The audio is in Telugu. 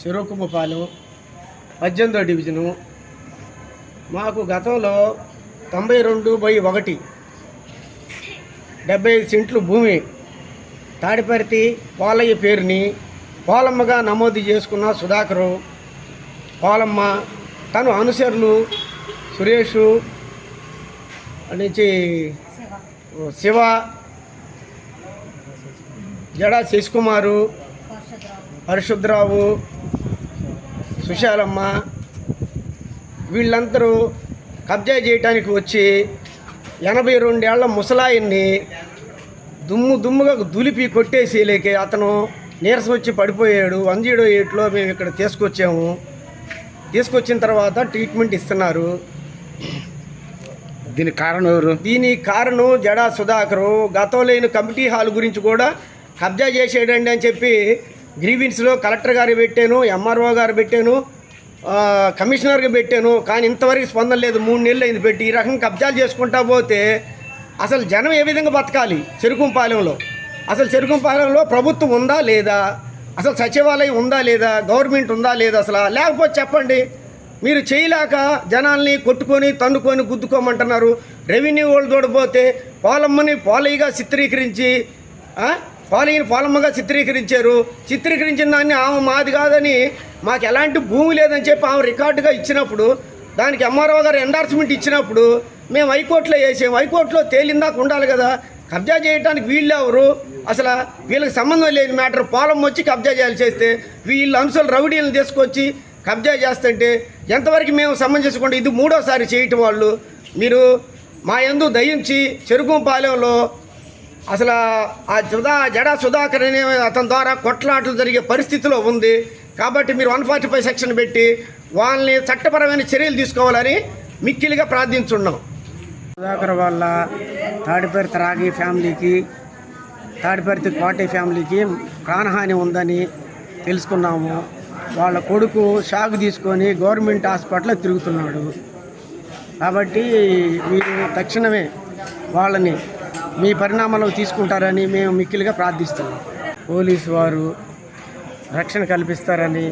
చెరుకుమ్మపాలెం పద్దెనిమిదో డివిజను. మాకు గతంలో తొంభై రెండు బై ఒకటి డెబ్బై ఐదు సెంట్లు భూమి తాడిపర్తి పోలయ్య పేరుని పోలమ్మగా నమోదు చేసుకున్న సుధాకరు పోలమ్మ తను అనుచరులు సురేషు నుంచి శివ జడా శశికుమారు పరిశుద్ధరావు సుశాలమ్మ వీళ్ళందరూ కబ్జా చేయటానికి వచ్చి ఎనభై రెండేళ్ళ ముసలాయిని దుమ్ము దుమ్ముగా దులిపి కొట్టేసేలేకే అతను నీరసం వచ్చి పడిపోయాడు. వన్ జీరో ఎయిట్లో మేము ఇక్కడ తీసుకొచ్చాము. తీసుకొచ్చిన తర్వాత ట్రీట్మెంట్ ఇస్తున్నారు. దీనికి కారణం ఎవరు? దీనికి కారణం జడా సుధాకరు. గతంలో లేని కమిటీ హాల్ గురించి కూడా కబ్జా చేసేయండి అని చెప్పి గ్రీవిన్స్లో కలెక్టర్ గారు పెట్టాను ఎంఆర్ఓ గారు పెట్టాను కమిషనర్కి పెట్టాను కానీ ఇంతవరకు స్పందన లేదు. మూడు నెలలు అయింది పెట్టి ఈ రకంగా కబ్జాలు చేసుకుంటా పోతే అసలు జనం ఏ విధంగా బతకాలి చెరుకుంపాలెంలో? అసలు చెరుకుంపాలెంలో ప్రభుత్వం ఉందా లేదా? అసలు సచివాలయం ఉందా లేదా? గవర్నమెంట్ ఉందా లేదా అసలు? లేకపోతే చెప్పండి. మీరు చేయలేక జనాల్ని కొట్టుకొని తన్నుకొని గుద్దుకోమంటున్నారు. రెవెన్యూ వాళ్ళు చూడబోతే పోలమ్మని పోలయ్యగా చిత్రీకరించి పోలయ్యని పొలమ్మగా చిత్రీకరించారు. చిత్రీకరించిన దాన్ని ఆమె మాది కాదని మాకు ఎలాంటి భూమి లేదని చెప్పి ఆమె రికార్డుగా ఇచ్చినప్పుడు దానికి ఎంఆర్ఓ గారు ఎండార్స్మెంట్ ఇచ్చినప్పుడు మేము హైకోర్టులో వేసాం. హైకోర్టులో తేలిందాక ఉండాలి కదా. కబ్జా చేయడానికి వీళ్ళు ఎవరు? అసలు వీళ్ళకి సంబంధం లేని మ్యాటర్. పోలం వచ్చి కబ్జా చేయాలి చేస్తే వీళ్ళు అంశాలు రౌడీలను తీసుకొచ్చి కబ్జా చేస్తుంటే ఎంతవరకు మేము సమంజసకుండా ఇది మూడోసారి చేయటం వాళ్ళు. మీరు మా యందు దయించి చెరుకుంపాలెంలో అసలు ఆ సుధా జడా సుధాకర్ అనే అతని ద్వారా కొట్లాటలు జరిగే పరిస్థితిలో ఉంది. కాబట్టి మీరు వన్ ఫార్టీ ఫైవ్ సెక్షన్ పెట్టి వాళ్ళని చట్టపరమైన చర్యలు తీసుకోవాలని మిక్కిలిగా ప్రార్థించున్నాం. సుధాకర్ వాళ్ళ తాడిపర్తి రాగి ఫ్యామిలీకి తాడిపర్తి కోటి ఫ్యామిలీకి ప్రాణహాని ఉందని తెలుసుకున్నాము. వాళ్ళ కొడుకు షాక్ తీసుకొని గవర్నమెంట్ హాస్పిటల్లో తిరుగుతున్నాడు. కాబట్టి మీరు తక్షణమే వాళ్ళని మీ పరిణామాలు తీసుకుంటారని మేము మిక్కిలిగా ప్రార్థిస్తున్నాం. పోలీసు వారు రక్షణ కల్పిస్తారని